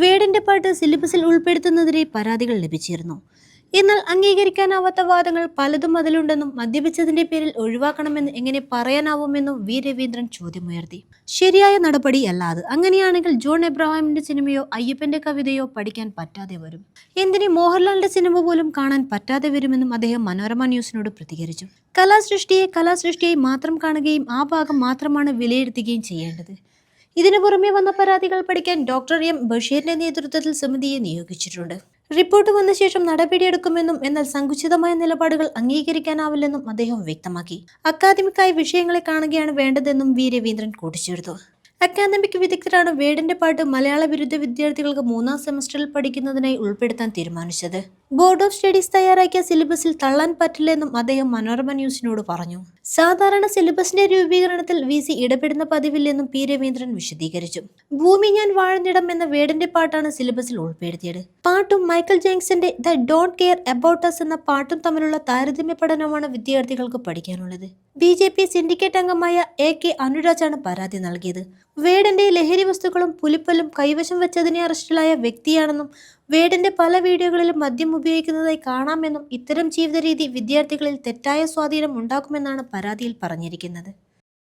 വേടിന്റെ പാട്ട് സിലബസിൽ ഉൾപ്പെടുത്തുന്നതിനെ പരാതികൾ ലഭിച്ചിരുന്നു. എന്നാൽ അംഗീകരിക്കാനാവാത്ത വാദങ്ങൾ പലതും അതിലുണ്ടെന്നും മദ്യപിച്ചതിന്റെ പേരിൽ ഒഴിവാക്കണമെന്ന് എങ്ങനെ പറയാനാവുമെന്നും വി. രവീന്ദ്രൻ ചോദ്യമുയർത്തി. ശരിയായ നടപടി അല്ലാതെ അങ്ങനെയാണെങ്കിൽ ജോൺ എബ്രഹാമിന്റെ സിനിമയോ അയ്യപ്പന്റെ കവിതയോ പഠിക്കാൻ പറ്റാതെ വരും. എന്തിന് മോഹൻലാലിന്റെ സിനിമ പോലും കാണാൻ പറ്റാതെ വരുമെന്നും അദ്ദേഹം മനോരമ ന്യൂസിനോട് പ്രതികരിച്ചു. കലാസൃഷ്ടിയെ കലാസൃഷ്ടിയായി മാത്രം കാണുകയും ആ ഭാഗം മാത്രമാണ് വിലയിരുത്തുകയും ചെയ്യേണ്ടത്. ഇതിനു പുറമെ വന്ന പരാതികൾ പഠിക്കാൻ ഡോക്ടർ എം ബഷീറിന്റെ നേതൃത്വത്തിൽ സമിതിയെ നിയോഗിച്ചിട്ടുണ്ട്. റിപ്പോർട്ട് വന്ന ശേഷം നടപടിയെടുക്കുമെന്നും എന്നാൽ സങ്കുചിതമായ നിലപാടുകൾ അംഗീകരിക്കാനാവില്ലെന്നും അദ്ദേഹം വ്യക്തമാക്കി. അക്കാദമിക്കായ വിഷയങ്ങളെ കാണുകയാണ് വേണ്ടതെന്നും വി. രവീന്ദ്രൻ കൂട്ടിച്ചേർത്തു. അക്കാദമിക് വിദഗ്ധരാണ് വേടിന്റെ പാട്ട് മലയാള ബിരുദ വിദ്യാർത്ഥികൾക്ക് മൂന്നാം സെമസ്റ്ററിൽ പഠിക്കുന്നതിനായി ഉൾപ്പെടുത്താൻ തീരുമാനിച്ചത്. ബോർഡ് ഓഫ് സ്റ്റഡീസ് തയ്യാറാക്കിയ സിലബസിൽ തള്ളാൻ പറ്റില്ലെന്നും അദ്ദേഹം മനോരമ ന്യൂസിനോട് പറഞ്ഞു. സാധാരണ സിലബസിന്റെ രൂപീകരണത്തിൽ വി സി ഇടപെടുന്ന പതിവില്ലെന്നും പി രവീന്ദ്രൻ വിശദീകരിച്ചു. ഭൂമി ഞാൻ വാഴുന്നിടം എന്ന വേടിന്റെ പാട്ടാണ് സിലബസിൽ ഉൾപ്പെടുത്തിയത്. പാട്ടും Michael ജെയിംസിന്റെ the don't care about us എന്ന പാട്ടും തമ്മിലുള്ള താരതമ്യ പഠനമാണ് വിദ്യാർത്ഥികൾക്ക് പഠിക്കാനുള്ളത്. ബി ജെ പി സിൻഡിക്കേറ്റ് അംഗമായ എ കെ അനുരാജാണ് പരാതി നൽകിയത്. വേടന്റെ ലഹരി വസ്തുക്കളും പുലിപ്പല്ലും കൈവശം വെച്ചതിനെ അറസ്റ്റിലായ വ്യക്തിയാണെന്നും വേഡന്റെ പല വീഡിയോകളിലും മദ്യം ഉപയോഗിക്കുന്നതായി കാണാമെന്നും ഇത്തരം ജീവിതരീതി വിദ്യാർത്ഥികളിൽ തെറ്റായ സ്വാധീനം ഉണ്ടാക്കുമെന്നാണ് പരാതിയിൽ പറഞ്ഞിരിക്കുന്നത്.